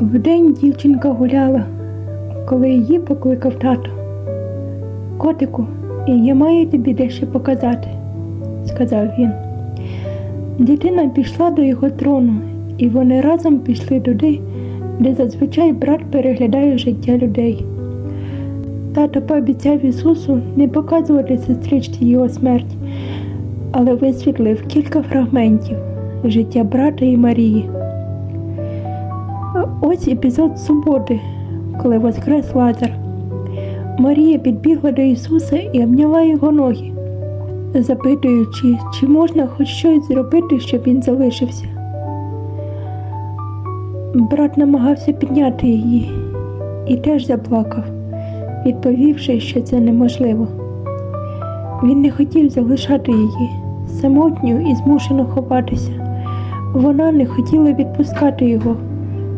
Вдень дівчинка гуляла, коли її покликав тато. Котику, я маю тобі дещо показати, сказав він. Дитина пішла до його трону, і вони разом пішли туди, де зазвичай брат переглядає життя людей. Тато пообіцяв Ісусу не показувати сестричці його смерть, але висвітлив кілька фрагментів життя брата і Марії. Ось епізод суботи, коли воскрес Лазар. Марія підбігла до Ісуса і обняла його ноги, запитуючи, чи можна хоч щось зробити, щоб він залишився. Брат намагався підняти її і теж заплакав, відповівши, що це неможливо. Він не хотів залишати її самотню і змушено ховатися. Вона не хотіла відпускати його,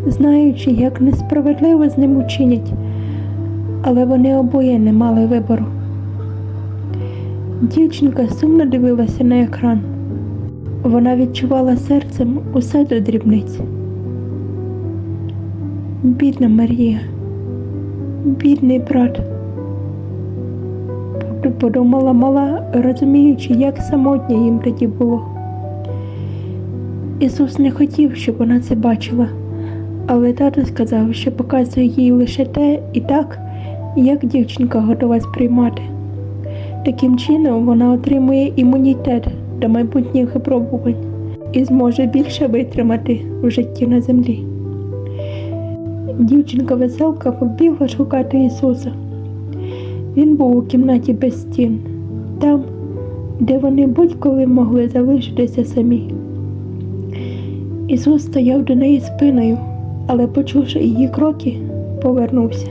знаючи, як несправедливо з ним учинять, але вони обоє не мали вибору. Дівчинка сумно дивилася на екран. Вона відчувала серцем усе до дрібниць. Бідна Марія, бідний брат, подумала мала, розуміючи, як самотньо їм тоді було. Ісус не хотів, щоб вона це бачила, але тато сказав, що показує їй лише те і так, як дівчинка готова сприймати. Таким чином вона отримує імунітет до майбутніх випробувань і зможе більше витримати у житті на землі. Дівчинка веселка побігла шукати Ісуса. Він був у кімнаті без стін, там, де вони будь-коли могли залишитися самі. Ісус стояв до неї спиною, але, почувши її кроки, повернувся.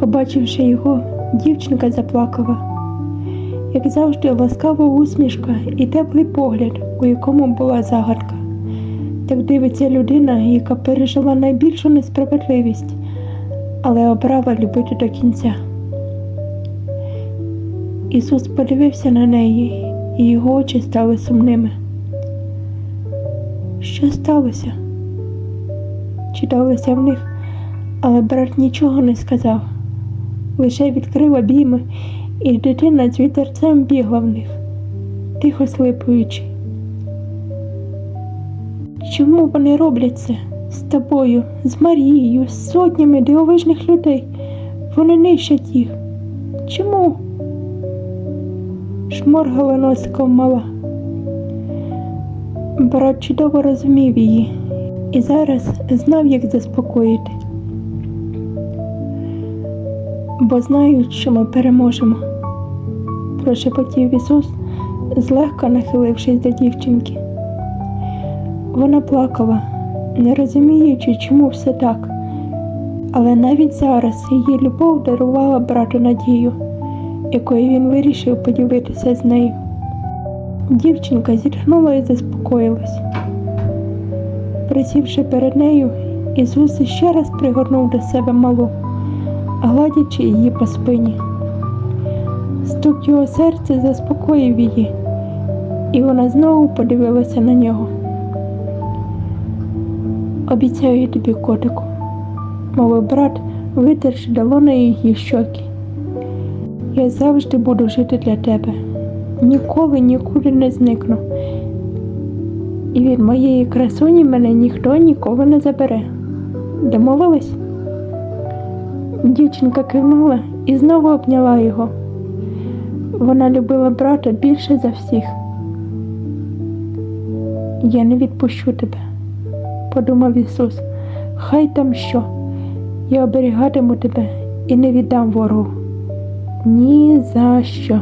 Побачивши його, дівчинка заплакала. Як завжди, ласкава усмішка і теплий погляд, у якому була загадка. Так дивиться людина, яка пережила найбільшу несправедливість, але обрала любити до кінця. Ісус подивився на неї, і його очі стали сумними. Що сталося? Читалося в них, але брат нічого не сказав, лише відкрив обійми, і дитина з вітерцем бігла в них, тихо слипуючи. Чому вони роблять це з тобою, з Марією, з сотнями дивовижних людей? Вони нищать їх. Чому? Шморгала носиком мала. Брат чудово розумів її і зараз знав, як заспокоїти. Бо знають, що ми переможемо, прошепотів Ісус, злегка нахилившись до дівчинки. Вона плакала, не розуміючи, чому все так. Але навіть зараз її любов дарувала брату надію, якою він вирішив поділитися з нею. Дівчинка зітхнула і заспокоїлась. Присівши перед нею, Ісус ще раз пригорнув до себе малу, гладячи її по спині. Стук його серця заспокоїв її, і вона знову подивилася на нього. Обіцяю тобі, котику, мовив брат, витерши долонею її щоки. Я завжди буду жити для тебе, ніколи нікуди не зникну. І від моєї красуні мене ніхто ніколи не забере. Домовились? Дівчинка кивнула і знову обняла його. Вона любила брата більше за всіх. Я не відпущу тебе подумав Ісус, хай там що, я оберігатиму тебе і не віддам ворогу. Ні за що.